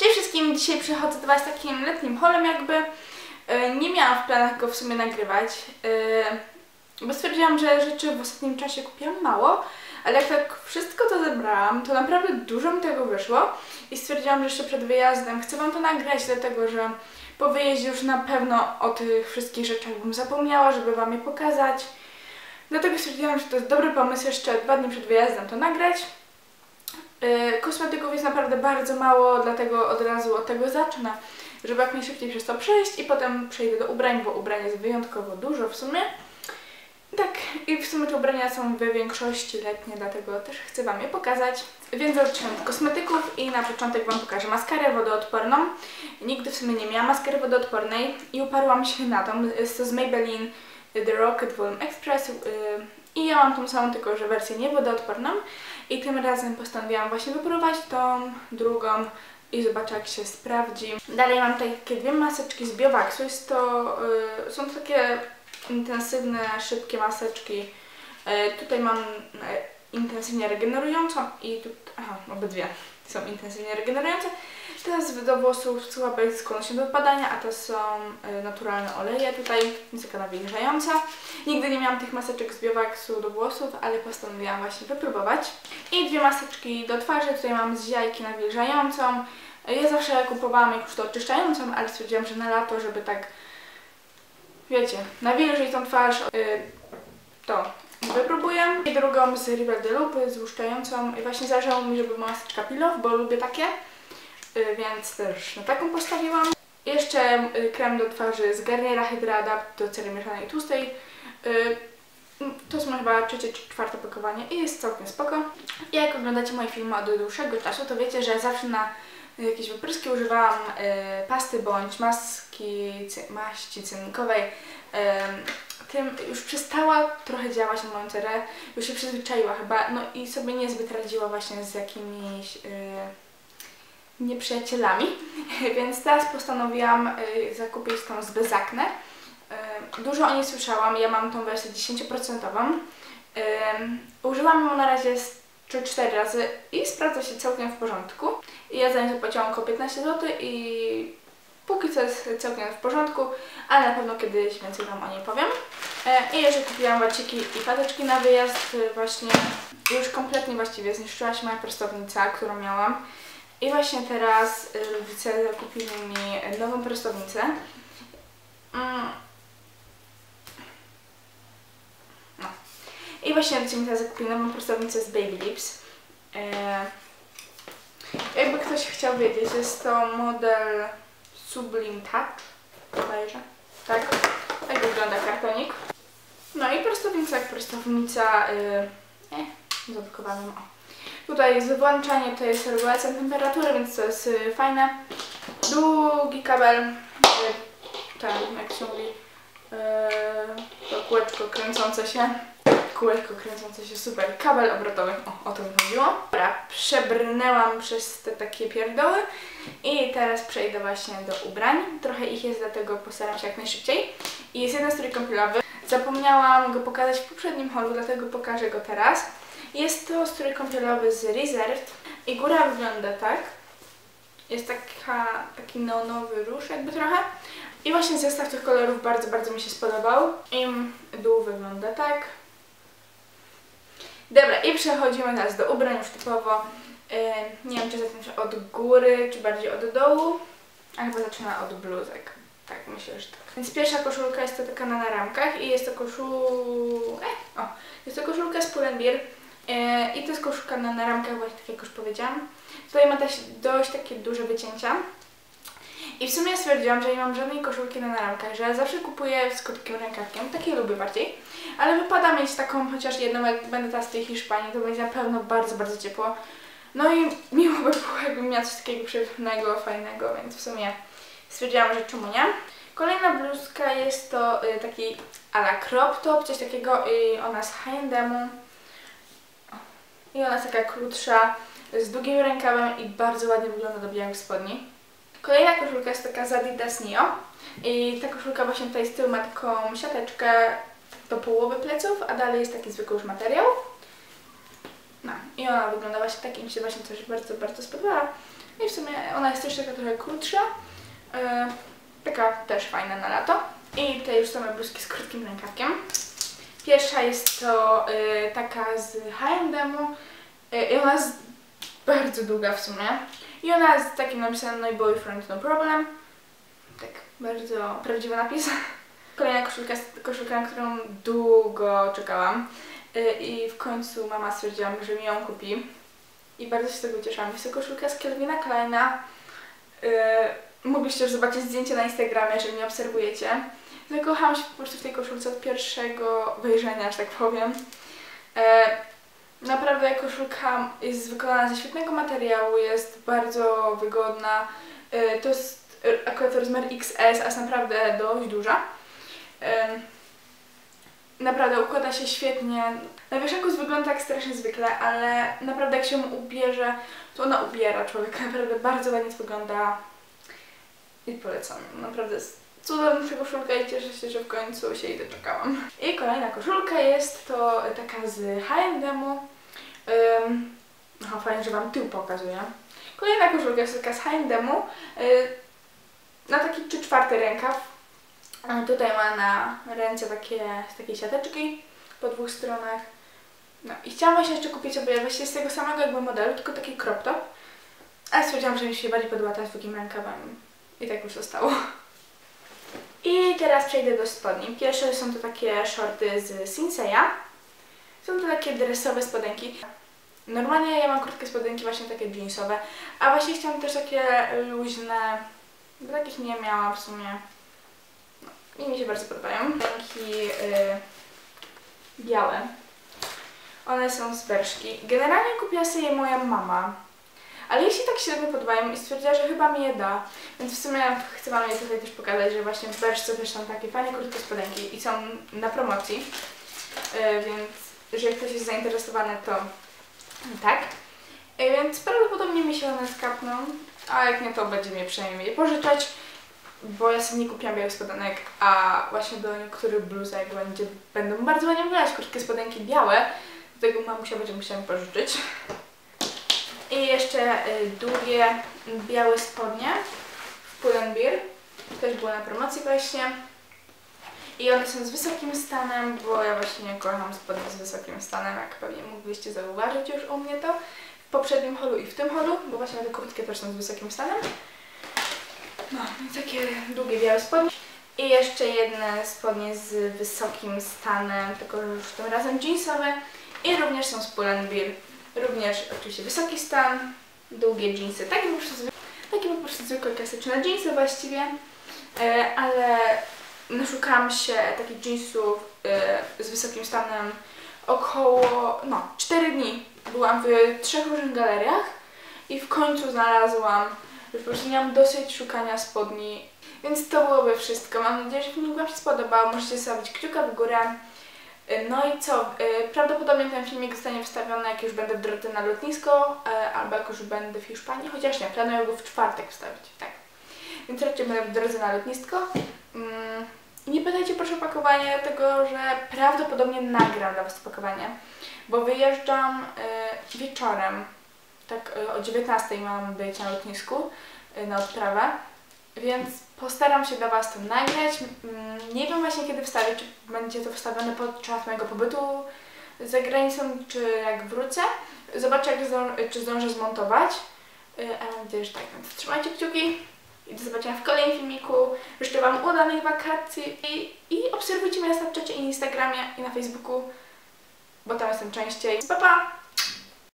Cześć wszystkim, dzisiaj przychodzę do Was takim letnim holem jakby. E, Nie miałam w planach go w sumie nagrywać, e, bo stwierdziłam, że rzeczy w ostatnim czasie kupiłam mało, ale jak tak wszystko to zebrałam, to naprawdę dużo mi tego wyszło i stwierdziłam, że jeszcze przed wyjazdem chcę Wam to nagrać, dlatego że po wyjeździe już na pewno o tych wszystkich rzeczach bym zapomniała, żeby Wam je pokazać. Dlatego stwierdziłam, że to jest dobry pomysł jeszcze dwa dni przed wyjazdem to nagrać. Yy, Kosmetyków jest naprawdę bardzo mało, dlatego od razu od tego zacznę, żeby jak najszybciej przez to przejść i potem przejdę do ubrań, bo ubrań jest wyjątkowo dużo w sumie. Tak, i w sumie te ubrania są we większości letnie, dlatego też chcę Wam je pokazać. Więc zaczynam od kosmetyków i na początek Wam pokażę maskarę wodoodporną. Nigdy w sumie nie miałam maskary wodoodpornej i uparłam się na tą. Jest to z Maybelline The Rocket Volume Express yy, i ja mam tą samą, tylko że wersję niewodoodporną i tym razem postanowiłam właśnie wypróbować tą drugą i zobaczę jak się sprawdzi. Dalej mam takie dwie maseczki z Biowaxu. Jest to, yy, są to takie intensywne, szybkie maseczki. Yy, tutaj mam yy, intensywnie regenerującą i tu, aha, obydwie są intensywnie regenerujące. Teraz do włosów słabe skłonność się do wypadania, a to są y, naturalne oleje tutaj, jest taka nawilżająca. Nigdy nie miałam tych maseczek z Biowaxu do włosów, ale postanowiłam właśnie wypróbować. I dwie maseczki do twarzy, tutaj mam z jajki nawilżającą. Ja zawsze kupowałam już to oczyszczającą, ale stwierdziłam, że na lato, żeby tak, wiecie, nawilżyć tą twarz, y, to wypróbuję. I drugą z Rivel de złuszczającą. I właśnie zależało mi, żeby była maseczka peel bo lubię takie. Y, więc też na taką postawiłam. Jeszcze y, krem do twarzy z Garniera Hydra Adapt do cery mieszanej tłustej. Y, To jest moje chyba trzecie czy czwarte pakowanie i jest całkiem spoko. Jak oglądacie moje filmy od dłuższego czasu, to wiecie, że zawsze na jakieś wypryski używałam pasty bądź maski, maści cynnikowej. Tym już przestała trochę działać na moją cerę, już się przyzwyczaiła chyba, no i sobie niezbyt radziła właśnie z jakimiś nieprzyjacielami, więc teraz postanowiłam y, zakupić tą z Bezakne. Y, dużo o niej słyszałam, ja mam tą wersję 10%. Y, użyłam ją na razie 3-4 razy i sprawdza się całkiem w porządku. I ja za nią zapłaciłam około 15 zł i póki co jest całkiem w porządku, ale na pewno kiedyś więcej Wam o niej powiem. I jeszcze kupiłam waciki i pateczki na wyjazd właśnie. Już kompletnie właściwie zniszczyła się moja prostownica, którą miałam. I właśnie teraz rodzice zakupili mi nową prostownicę. Mm. No. I właśnie rodzice mi teraz zakupili nową prostownicę z Baby Lips. E... Jakby ktoś chciał wiedzieć, jest to model Sublime Touch. Tak. Tak wygląda kartonik. No i prostownica jak prostownica. Yy... Zablokowałam. O. Tutaj jest włączanie, to jest regulacja temperatury, więc to jest y, fajne. Długi kabel, y, ten, jak się mówi, y, to kółeczko kręcące się. Kółeczko kręcące się, super. Kabel obrotowy, o, o to mi chodziło. Dobra, przebrnęłam przez te takie pierdoły i teraz przejdę właśnie do ubrań. Trochę ich jest, dlatego postaram się jak najszybciej. I jest jeden strój kąpielowy. Zapomniałam go pokazać w poprzednim holu, dlatego pokażę go teraz. Jest to strój kąpielowy z Reserved i góra wygląda tak. Jest taka, taki neonowy róż jakby trochę. I właśnie zestaw tych kolorów bardzo, bardzo mi się spodobał. I dół wygląda tak. Dobra, i przechodzimy teraz do ubrań już typowo. Yy, nie wiem, czy zacząć od góry, czy bardziej od dołu. A chyba zaczyna od bluzek. Tak, myślę, że tak. Więc pierwsza koszulka jest to taka na ramkach i jest to koszulka... O, jest to koszulka z Pull&Bear E, I to jest koszulka na, na ramkach, właśnie tak jak już powiedziałam. Tutaj ma też dość takie duże wycięcia. I w sumie stwierdziłam, że nie mam żadnej koszulki na ramkach, że zawsze kupuję z krótkim rękawkiem, takie lubię bardziej. Ale wypada mieć taką chociaż jedną, jak będę teraz w tej Hiszpanii, to będzie na pewno bardzo, bardzo ciepło. No i miło by było, jakbym miała coś takiego przyjemnego, fajnego, więc w sumie stwierdziłam, że czemu nie. Kolejna bluzka jest to y, taki ala crop top, coś takiego i ona jest H&M. I ona jest taka krótsza, z długim rękawem i bardzo ładnie wygląda do białych spodni. Kolejna koszulka jest taka z Adidas Neo i ta koszulka właśnie tutaj z tyłu ma taką siateczkę do połowy pleców, a dalej jest taki zwykły już materiał. No i ona wygląda właśnie tak i mi się właśnie coś bardzo, bardzo spodobała. No i w sumie ona jest też taka trochę krótsza. E, taka też fajna na lato. I tutaj już same bluzki z krótkim rękawkiem. Pierwsza jest to e, taka z H&M-u e, i ona jest bardzo długa w sumie. I ona jest takim napisem My boyfriend no problem. Tak, bardzo prawdziwy napis. Kolejna koszulka, koszulka na którą długo czekałam. Y, I w końcu mama stwierdziła, że mi ją kupi. I bardzo się z tego cieszyłam. Jest to koszulka z Kelvina Kleina. Yy, mogliście już zobaczyć zdjęcie na Instagramie, jeżeli mnie obserwujecie. Zakochałam się po prostu w tej koszulce od pierwszego wejrzenia, że tak powiem. Yy, naprawdę koszulka jest wykonana ze świetnego materiału, jest bardzo wygodna. Yy, to jest y, akurat rozmiar XS, a jest naprawdę dość duża. Naprawdę układa się świetnie. Na wieszaku wygląda tak strasznie zwykle, ale naprawdę jak się ją ubierze, to ona ubiera człowieka. Naprawdę bardzo ładnie wygląda i polecam. Naprawdę jest cudowna koszulka i cieszę się, że w końcu się jej doczekałam. I kolejna koszulka jest to taka z H&M-u. Um, fajnie, że Wam tył pokazuję. Kolejna koszulka jest taka z H&M-u. Yy, na taki 3 czwarty rękaw Tutaj ma na ręce takie, takie siateczki po dwóch stronach. No i chciałam właśnie jeszcze kupić sobie właśnie z tego samego jakby modelu, tylko taki crop top. Ale stwierdziłam, że mi się bardziej podoba ta z długim rękawem. I tak już zostało. I teraz przejdę do spodni. Pierwsze są to takie shorty z Sinseya. Są to takie dresowe spodenki. Normalnie ja mam krótkie spodenki właśnie takie jeansowe, a właśnie chciałam też takie luźne, bo takich nie miałam w sumie. I mi się bardzo podobają. Ręki yy, białe. One są z Berszki. Generalnie kupiła sobie je moja mama. Ale jeśli tak średnio podobają i stwierdziła, że chyba mi je da, więc w sumie chcę Wam je tutaj też pokazać, że właśnie w Berszce też są takie fajne krótkie spodenki i są na promocji, yy, więc jeżeli ktoś jest zainteresowany, to tak. Yy, więc prawdopodobnie mi się one skapną, a jak nie, to będzie mnie przynajmniej pożyczać bo ja sobie nie kupiłam białych spodenek, a właśnie do niektórych bluzek będzie, będą bardzo ładnie wyglądać krótkie spodenki białe, dlatego mamusia będzie musiała mi pożyczyć. I jeszcze y, długie białe spodnie w Pull&Bear, też były na promocji właśnie. I one są z wysokim stanem, bo ja właśnie kocham spodnie z wysokim stanem, jak pewnie mogliście zauważyć już u mnie to w poprzednim holu i w tym holu, bo właśnie te krótkie też są z wysokim stanem. No, takie długie białe spodnie. I jeszcze jedne spodnie z wysokim stanem, tylko już tym razem jeansowe. I również są z Pull&Bear. Również oczywiście wysoki stan, długie jeansy. Takie po prostu, takie po prostu zwykłe klasyczne jeansy właściwie. E, ale naszukałam się takich jeansów e, z wysokim stanem około, no, 4 dni. Byłam w trzech różnych galeriach i w końcu znalazłam już po prostu miałam dosyć szukania spodni. Więc to byłoby wszystko. Mam nadzieję, że film Wam się spodobał. Możecie zostawić kciuka w górę. No i co? Y, prawdopodobnie ten filmik zostanie wstawiony, jak już będę w drodze na lotnisko, y, albo jak już będę w Hiszpanii, chociaż nie, planuję go w czwartek wstawić, tak. Więc raczej będę w drodze na lotnisko. Mm, nie pytajcie proszę o pakowanie, dlatego że prawdopodobnie nagram dla Was pakowanie, bo wyjeżdżam wieczorem tak o 19 mam być na lotnisku na odprawę, więc postaram się dla Was to nagrać. Mm, nie wiem właśnie kiedy wstawić, czy będzie to wstawione podczas mojego pobytu za granicą, czy jak wrócę. Zobaczę, jak czy zdążę zmontować. Y, ale mam nadzieję, że tak. Więc trzymajcie kciuki i do zobaczenia w kolejnym filmiku. Życzę Wam udanych wakacji i, i obserwujcie mnie na Snapchacie i Instagramie i na Facebooku, bo tam jestem częściej. Pa, pa!